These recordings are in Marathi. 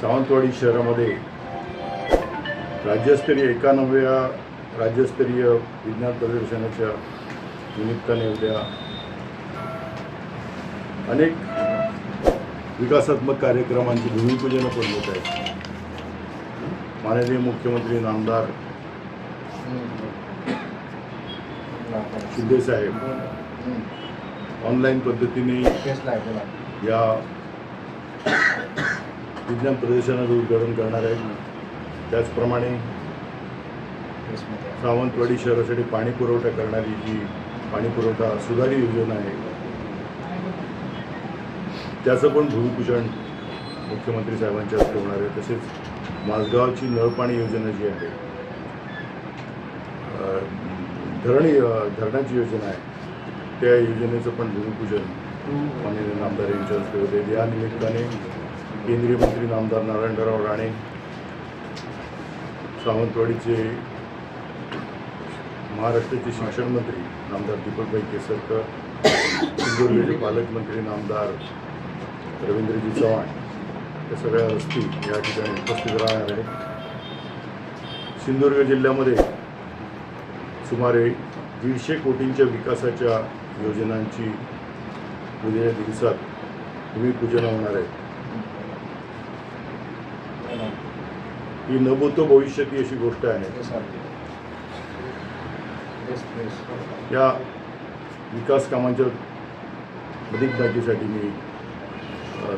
सावंतवाडी शहरामध्ये राज्यस्तरीय एकानव्या राज्यस्तरीय विज्ञान प्रदर्शनाच्या निमित्ताने उद्या अनेक विकासात्मक कार्यक्रमांची भूमिपूजनं पण होत आहेत. माननीय मुख्यमंत्री नामदार शिंदे साहेब ऑनलाईन पद्धतीने या विज्ञान प्रदर्शनाचं उद्घाटन करणार आहे त्याचप्रमाणे सावंतवाडी शहरासाठी पाणी पुरवठा करणारी जी पाणी पुरवठा सुधारी योजना आहे त्याचं पण भूमिपूजन मुख्यमंत्री साहेबांच्या हस्ते होणार आहे. तसेच माझगावची नळपाणी योजना जी आहे धरण धरणी धरणाची योजना आहे त्या योजनेचं पण भूमिपूजन माननीय नामदार यांच्या हस्ते होते या निमित्ताने केंद्रीय मंत्री नामदार नारायणराव राणे सावंतवाडीचे महाराष्ट्राचे शिक्षण मंत्री नामदार दीपकभाई केसरकर सिंधुदुर्गचे पालकमंत्री नामदार रवींद्रजी चव्हाण या सगळ्या वस्ती या ठिकाणी उपस्थित राहणार आहे सिंधुदुर्ग जिल्ह्यामध्ये सुमारे दीडशे कोटींच्या विकासाच्या योजनांची उद्या दिवसात भूमिपूजन होणार आहे. ही न बोलतो भविष्यात अशी गोष्ट आहे. या विकास कामांच्या अधिक माहितीसाठी मी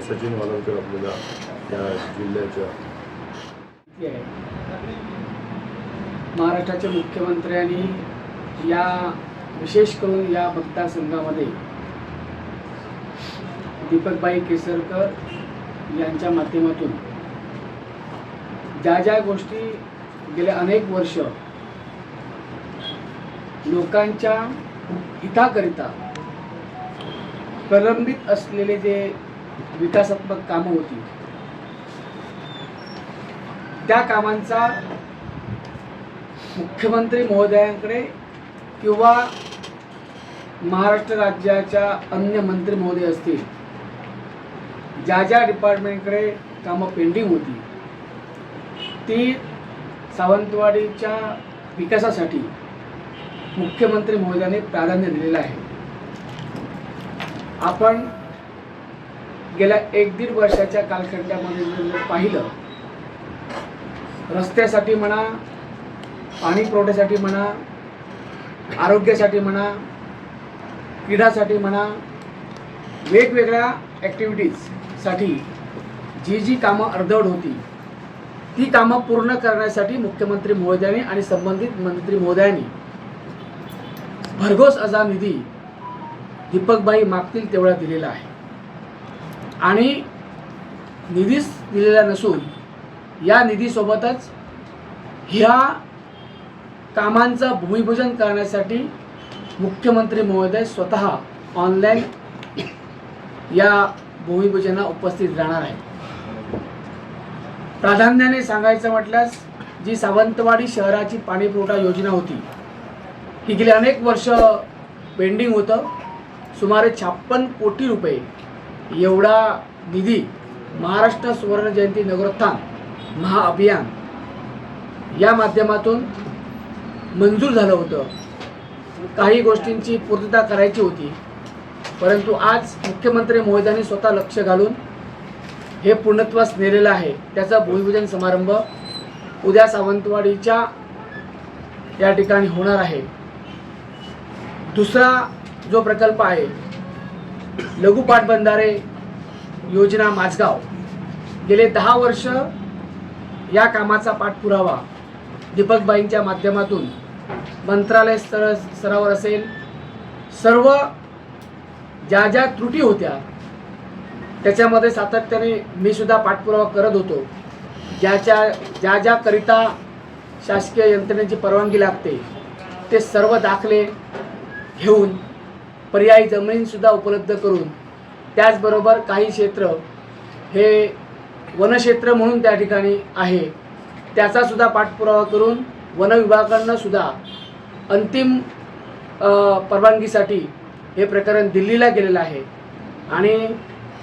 सचिन वालवकर आपल्याला या जिल्ह्याच्या महाराष्ट्राच्या मुख्यमंत्र्यांनी या विशेष करून या मतदारसंघामध्ये दीपकबाई केसरकर यांच्या माध्यमातून ज्या ज्या गोष्टी गेले अनेक वर्ष लोकांच्या हिताकरिता प्रलंबित असलेले जे विकासात्मक कामं होती त्या कामांचा मुख्यमंत्री महोदयांकडे किंवा महाराष्ट्र राज्याच्या अन्य मंत्री महोदय असतील ज्या ज्या डिपार्टमेंटकडे कामं पेंडिंग होती ती सावंतवाडीच्या विकासासाठी मुख्यमंत्री महोदयाने प्राधान्य दिलेलं आहे. आपण गेल्या एक दीड वर्षाच्या कालखंडामध्ये जर पाहिलं रस्त्यासाठी म्हणा पाणी पुरवठ्यासाठी म्हणा आरोग्यासाठी म्हणा क्रीडासाठी म्हणा वेगवेगळ्या ॲक्टिव्हिटीजसाठी जी जी कामं अर्धवट होती ती कामं पूर्ण करण्यासाठी मुख्यमंत्री महोदयांनी आणि संबंधित मंत्री महोदयांनी भरघोस असा निधी दीपकबाई मागतील तेवढा दिलेला आहे. आणि निधीच दिलेला नसून या निधीसोबतच ह्या कामांचं भूमिपूजन करण्यासाठी मुख्यमंत्री महोदय स्वतः ऑनलाईन या भूमिपूजनाला उपस्थित राहणार आहे प्राधान्याने सांगायचं म्हटल्यास जी सावंतवाडी शहराची पाणीपुरवठा योजना होती ही गेली अनेक वर्ष पेंडिंग होतं. सुमारे छप्पन कोटी रुपये एवढा निधी महाराष्ट्र सुवर्ण जयंती नगरोत्थान महाअभियान या माध्यमातून मंजूर झालं होतं. काही गोष्टींची पूर्तता करायची होती परंतु आज मुख्यमंत्री महोदयांनी स्वतः लक्ष घालून हे पूर्णत्वास नेलेलं आहे. त्याचा भूमिपूजन समारंभ उद्या सावंतवाडीच्या या ठिकाणी होणार आहे. दुसरा जो प्रकल्प आहे लघु पाटबंधारे योजना माझगाव. गेले दहा वर्ष या कामाचा पाठपुरावा दीपकबाईंच्या माध्यमातून मंत्रालय स्तर स्तरावर असेल. सर्व ज्या ज्या त्रुटी होत्या त्याच्यामध्ये सातत्याने मी सुद्धा पाठपुरावा करत होतो. ज्याच्या ज्या ज्याकरिता शासकीय यंत्रणेची परवानगी लागते ते सर्व दाखले घेऊन पर्यायी जमीनसुद्धा उपलब्ध करून त्याचबरोबर काही क्षेत्र हे वनक्षेत्र म्हणून त्या ठिकाणी आहे त्याचासुद्धा पाठपुरावा करून वनविभागांनासुद्धा अंतिम परवानगीसाठी हे प्रकरण दिल्लीला गेलेलं आहे. आणि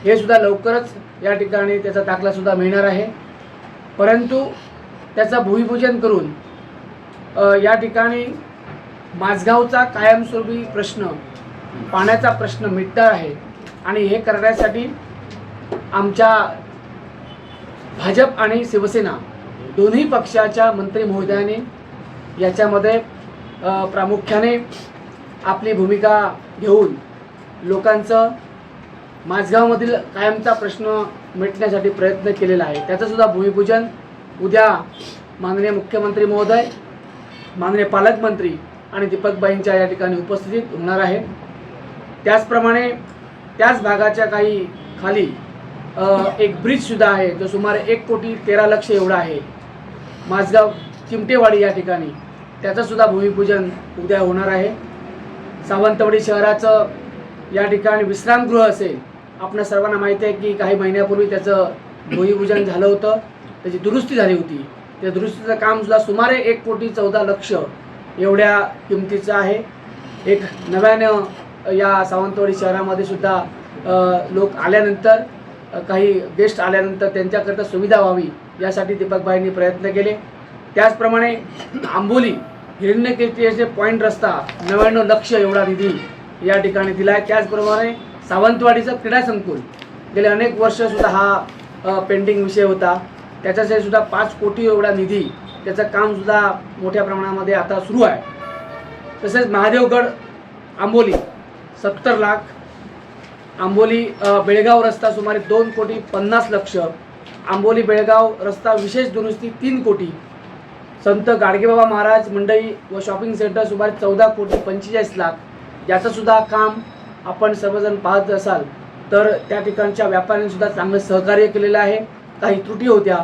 हे सुद्धा लवकरच या ठिकाणी त्याचा दाखलासुद्धा मिळणार आहे. परंतु त्याचं भूमिपूजन करून या ठिकाणी माझगावचा कायमस्वरूपी प्रश्न पाण्याचा प्रश्न मिटणार आहे. आणि हे करण्यासाठी आमच्या भाजप आणि शिवसेना दोन्ही पक्षाच्या मंत्री महोदयाने याच्यामध्ये प्रामुख्याने आपली भूमिका घेऊन लोकांचं माझगावमधील कायमचा प्रश्न मिटण्यासाठी प्रयत्न केलेला आहे. त्याचंसुद्धा भूमिपूजन. उद्या माननीय मुख्यमंत्री महोदय माननीय पालकमंत्री आणि दीपकबाईंच्या या ठिकाणी उपस्थितीत होणार आहे त्याचप्रमाणे त्याच भागाच्या काही खाली एक ब्रिजसुद्धा आहे जो सुमारे एक कोटी तेरा लक्ष एवढा आहे. माझगाव चिमटेवाडी या ठिकाणी. त्याचंसुद्धा भूमिपूजन उद्या होणार आहे. सावंतवाडी शहराचं या ठिकाणी विश्रामगृह असेल आपल्या सर्वांना माहिती आहे की काही महिन्यापूर्वी त्याचं भूमिपूजन झालं होतं. त्याची दुरुस्ती झाली होती. त्या दुरुस्तीचं कामसुद्धा सुमारे एक कोटी चौदा लक्ष एवढ्या किमतीचं आहे. एक नव्यानं या सावंतवाडी शहरामध्ये सुद्धा लोक आल्यानंतर काही गेस्ट आल्यानंतर त्यांच्याकरता सुविधा व्हावी यासाठी दीपकबाईंनी प्रयत्न केले. त्याचप्रमाणे आंबोली हिरण्यकेचे पॉईंट रस्ता नव्याण्णव लक्ष एवढा निधी या ठिकाणी दिला आहे त्याचप्रमाणे सावंतवाडीचं क्रीडा संकुल. गेले अनेक वर्ष सुद्धा हा पेंटिंग विषय होता. त्याच्यासाठी सुद्धा पाच कोटी एवढा निधी त्याचं कामसुद्धा मोठ्या प्रमाणामध्ये आता सुरू आहे. तसेच महादेवगड आंबोली सत्तर लाख. आंबोली बेळगाव रस्ता सुमारे दोन कोटी पन्नास लक्ष. आंबोली बेळगाव रस्ता विशेष दुरुस्ती तीन कोटी. संत गाडगेबाबा महाराज मंडई व शॉपिंग सेंटर सुमारे चौदा कोटी पंचेचाळीस लाख. याचंसुद्धा काम आपण सर्वजण पाहत असाल तर त्या ठिकाणच्या व्यापाऱ्यांनीसुद्धा चांगलं सहकार्य केलेलं आहे. काही त्रुटी होत्या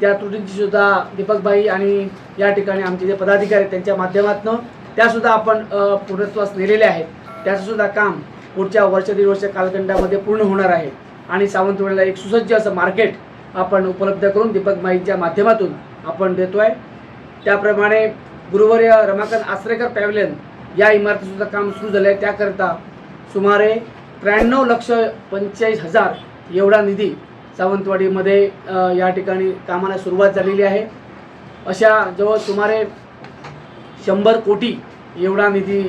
त्या त्रुटींचीसुद्धा दीपकभाई दीपकबाई आणि या ठिकाणी आमचे जे पदाधिकारी त्यांच्या माध्यमातून त्यासुद्धा आपण पूर्णत्वास नेलेल्या आहेत. त्याचंसुद्धा काम पुढच्या वर्ष दीड वर्ष कालखंडामध्ये पूर्ण होणार आहे. आणि सावंतवाडीला एक सुसज्ज असं मार्केट आपण उपलब्ध करून दीपकबाईंच्या माध्यमातून आपण देतो आहे त्याप्रमाणे गुरुवर्य रमाकांत आसरेकर पॅव्हलियन या इमारतीसुद्धा काम सुरू झालं आहे त्याकरता सुमारे त्र्याण्णव लक्ष पंचेचाळीस हजार एवढा निधी सावंतवाडीमध्ये या ठिकाणी कामाला सुरुवात झालेली आहे. अशा जवळ सुमारे शंभर कोटी एवढा निधी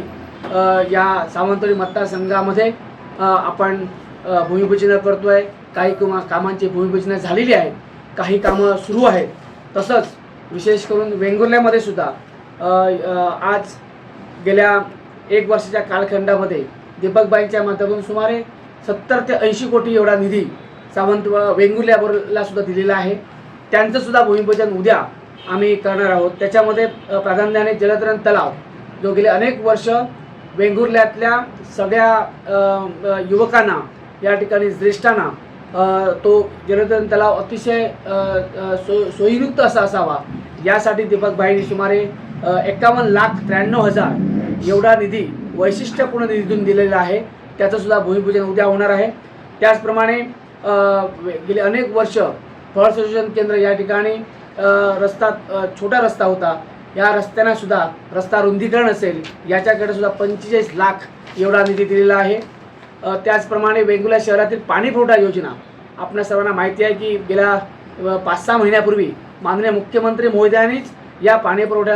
या सावंतवाडी मतदारसंघामध्ये आपण अ, भूमिपूजन करतो आहे काही किंवा कामांची भूमिपूजनं झालेली आहेत काही कामं सुरू आहेत. तसंच विशेष करून वेंगुर्ल्यामध्ये सुद्धा आज गेल्या एक वर्षाच्या कालखंडामध्ये दीपकबाईंच्या माध्यमातून सुमारे सत्तर ते ऐंशी कोटी एवढा निधी सावंत वेंगुर्ल्याबरला सुद्धा दिलेला आहे. त्यांचं सुद्धा भूमिपूजन उद्या आम्ही करणार आहोत. त्याच्यामध्ये प्राधान्याने जलतरण तलाव जो गेले अनेक वर्ष वेंगुर्ल्यातल्या सगळ्या युवकांना या ठिकाणी ज्येष्ठांना तो जलतरण तलाव अतिशय सो सोयीयुक्त असा असावा. यासाठी दीपकबाईंनी सुमारे एकावन्न लाख त्र्याण्णव हजार एवढा निधी वैशिष्ट्यपूर्ण निधीतून दिलेला आहे. त्याचंसुद्धा भूमिपूजन उद्या होणार आहे. त्याचप्रमाणे गेले अनेक वर्ष फळ संशोधन केंद्र या ठिकाणी रस्ता छोटा रस्ता होता. या रस्त्यांना सुद्धा रस्ता रुंदीकरण असेल याच्याकडे सुद्धा पंचेचाळीस लाख एवढा निधी दिलेला आहे. त्याचप्रमाणे वेंगुर्ला शहरातील पाणी पुरवठा योजना. आपल्या सर्वांना माहिती आहे की गेल्या पाच सहा महिन्यापूर्वी माननीय मुख्यमंत्री महोदयांनीच या पाणी पुरवठा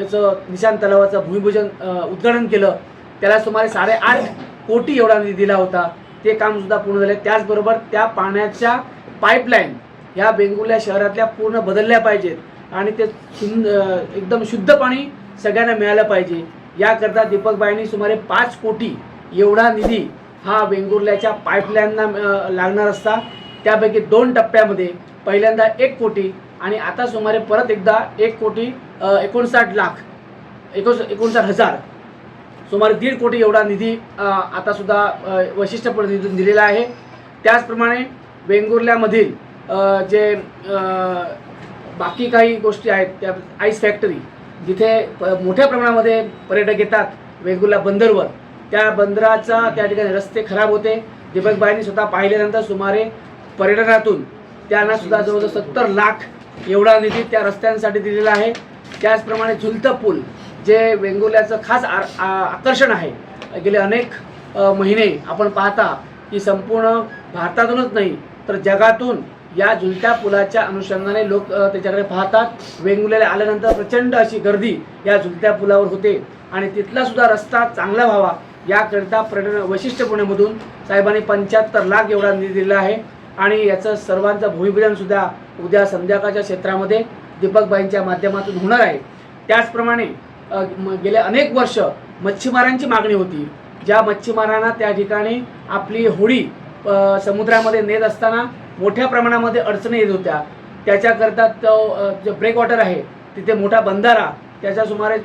याचं निशान तलावाचं भूमिपूजन उद्घाटन केलं. त्याला सुमारे साडेआठ कोटी एवढा निधी दिला होता. ते कामसुद्धा पूर्ण झाले. त्याचबरोबर त्या पाण्याच्या पाईपलाईन ह्या बेंगुल्या शहरातल्या पूर्ण बदलल्या पाहिजेत. आणि ते सुंद एकदम शुद्ध पाणी सगळ्यांना मिळालं पाहिजे. याकरता दीपकबाईंनी सुमारे पाच कोटी एवढा निधी हा वेंगुर्ल्याच्या पाईपलाईनना लागणार असता. त्यापैकी दोन टप्प्यामध्ये पहिल्यांदा एक कोटी आणि आता सुमारे परत एकदा एक कोटी एकोणसाठ लाख एकोण एकोणसाठ हजार सुमारे दीड कोटी एवढा निधी आतासुद्धा वैशिष्ट्य सुद्धा वैशिष्ट्यपूर्ण निधीतून दिलेला आहे. त्याचप्रमाणे वेंगुर्ल्यामधील जे बाकी काही गोष्टी आहेत त्या आईस फॅक्टरी जिथे प- मोठ्या प्रमाणामध्ये पर्यटक येतात वेंगुर्ला बंदरवर. त्या बंदराचा त्या ठिकाणी रस्ते खराब होते. दीपकबाईंनी स्वतः पाहिल्यानंतर सुमारे पर्यटनातून त्यांना सुद्धा जवळजवळ सत्तर लाख एवढा निधी त्या रस्त्यांसाठी दिलेला आहे. त्याचप्रमाणे झुलतं पूल जे वेंगुर्ल्याचं खास आ आ- आकर्षण आहे. गेले अनेक महिने आपण पाहता की संपूर्ण भारतातूनच नाही तर जगातून या झुलत्या पुलाच्या अनुषंगाने लोक त्याच्याकडे पाहतात. वेंगुर्ल्याला आल्यानंतर प्रचंड अशी गर्दी या झुलत्या पुलावर होते. आणि तिथला सुद्धा रस्ता चांगला व्हावा याकरिता पर्यटन वैशिष्ट्यपूर्णमधून साहेबांनी पंच्याहत्तर लाख एवढा निधी दिला आहे. आणि याचं सर्वांचं भूमिपूजनसुद्धा उद्या संध्याकाळच्या क्षेत्रामध्ये दीपकबाईंच्या माध्यमातून होणार आहे. त्याचप्रमाणे गेल्या गेले अनेक वर्ष मच्छीमारांची मागणी होती. ज्या मच्छीमारांना त्या ठिकाणी आपली होडी समुद्रामध्ये नेत असताना मोठ्या प्रमाणामध्ये अडचणी येत होत्या. त्याच्याकरता तो जे जो ब्रेक वॉटर आहे तिथे मोठा बंधारा त्याच्या सुमारे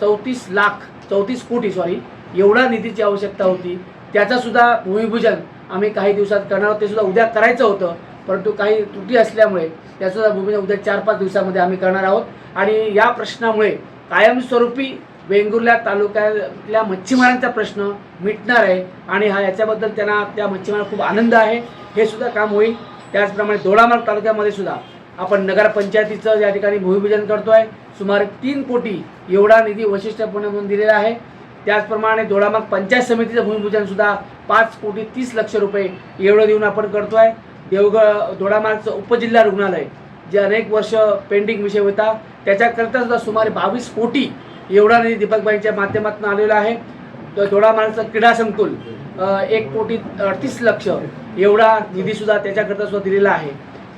चौतीस लाख चौतीस कोटी सॉरी एवढा निधीची आवश्यकता होती. त्याचंसुद्धा भूमिपूजन आम्ही काही दिवसात करणार ते सुद्धा उद्या करायचं होतं. परंतु काही त्रुटी असल्यामुळे त्याचं सुद्धा भूमिपूजन उद्या चार पाच दिवसामध्ये आम्ही करणार आहोत. आणि या प्रश्नामुळे कायमस्वरूपी वेंगुर्ल्या तालुक्यातल्या मच्छीमारांचा प्रश्न मिटणार आहे आणि हा याच्याबद्दल त्यांना त्या मच्छीमारांना खूप आनंद आहे. हे सुद्धा काम होईल. त्याचप्रमाणे दोडामार्ग तालुक्यामध्ये सुद्धा आपण नगरपंचायतीचं या ठिकाणी भूमिपूजन आहे सुमारे तीन कोटी एवढा निधी वैशिष्ट्यपूर्ण म्हणून दिलेला आहे. त्याचप्रमाणे दोडामार्ग पंचायत समितीचं भूमिपूजनसुद्धा पाच कोटी तीस लक्ष रुपये एवढं देऊन आपण करतो आहे देवगड दोडामार्गचं उपजिल्हा रुग्णालय जे अनेक वर्ष पेंडिंग विषय होता त्याच्याकरता सुद्धा सुमारे बावीस कोटी एवढा निधी दीपकबाईंच्या माध्यमातून आलेला आहे. थोडा दोडामार्गचं क्रीडा संकुल एक कोटी अडतीस लक्ष एवढा निधीसुद्धा त्याच्याकरता सुद्धा दिलेला आहे.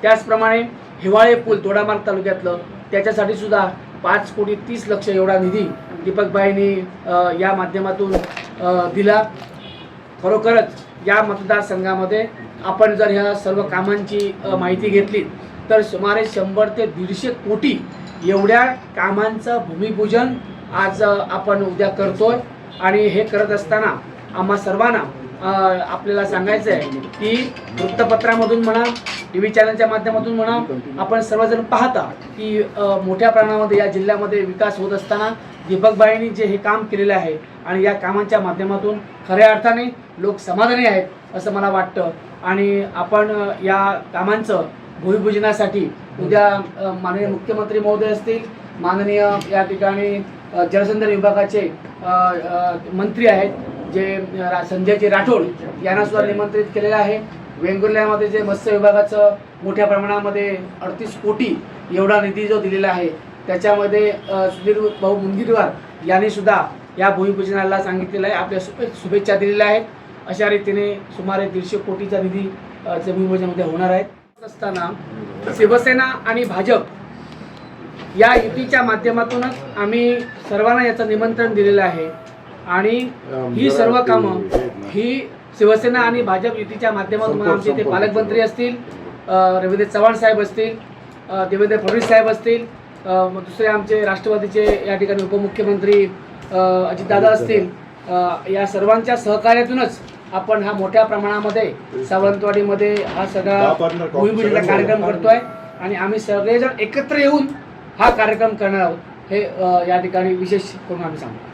त्याचप्रमाणे हिवाळे पूल दोडामार्ग तालुक्यातलं त्याच्यासाठी सुद्धा पाच कोटी तीस लक्ष एवढा निधी दीपकबाईंनी या माध्यमातून दिला. खरोखरच या मतदारसंघामध्ये आपण जर ह्या सर्व कामांची माहिती घेतली तर सुमारे शंभर ते दीडशे कोटी एवढ्या कामांचं भूमिपूजन आज आपण उद्या करतोय. आणि हे करत असताना आम्हा सर्वांना आपल्याला सांगायचं आहे की वृत्तपत्रामधून म्हणा टी व्ही चॅनलच्या माध्यमातून म्हणा आपण सर्वजण पाहता की मोठ्या प्रमाणामध्ये या जिल्ह्यामध्ये विकास होत असताना दीपकबाईंनी जे हे काम केलेलं आहे आणि या कामांच्या माध्यमातून खऱ्या अर्थाने लोक समाधानी आहेत असं मला वाटतं. आणि आपण या कामांचं भूमिपूजनासाठी. उद्या माननीय मुख्यमंत्री महोदय असतील माननीय या ठिकाणी अ, जलसंधारण विभागाचे मंत्री आहेत जे संजयजी राठोड यांना सुद्धा निमंत्रित केलेलं आहे. वेंगुर्ल्यामध्ये जे मत्स्य विभागाचं मोठ्या प्रमाणामध्ये अडतीस कोटी एवढा निधी जो दिलेला आहे त्याच्यामध्ये सुधीर भाऊ मुनगिरवार यांनी सुद्धा या भूमिपूजनाला सांगितलेलं आहे. आपल्या शुभे शुभेच्छा दिलेल्या आहेत. अशा रीतीने सुमारे दीडशे कोटीचा निधी भूमिपूजनामध्ये होणार आहेत असताना शिवसेना आणि भाजप या युतीच्या माध्यमातूनच आम्ही सर्वांना याचं निमंत्रण दिलेलं आहे. आणि ही सर्व कामं ही शिवसेना आणि भाजप युतीच्या माध्यमातून आमचे ते. पालकमंत्री असतील रवींद्र चव्हाण साहेब असतील देवेंद्र फडणवीस साहेब असतील दुसरे आमचे राष्ट्रवादीचे या ठिकाणी उपमुख्यमंत्री अजितदादा असतील या सर्वांच्या सहकार्यातूनच आपण हा मोठ्या प्रमाणामध्ये सावंतवाडीमध्ये हा सगळा भूमिपूजनाचा कार्यक्रम करतोय आणि आम्ही सगळेजण एकत्र येऊन हा कार्यक्रम करणार आहोत. हे या ठिकाणी विशेष करून आम्ही सांगतो.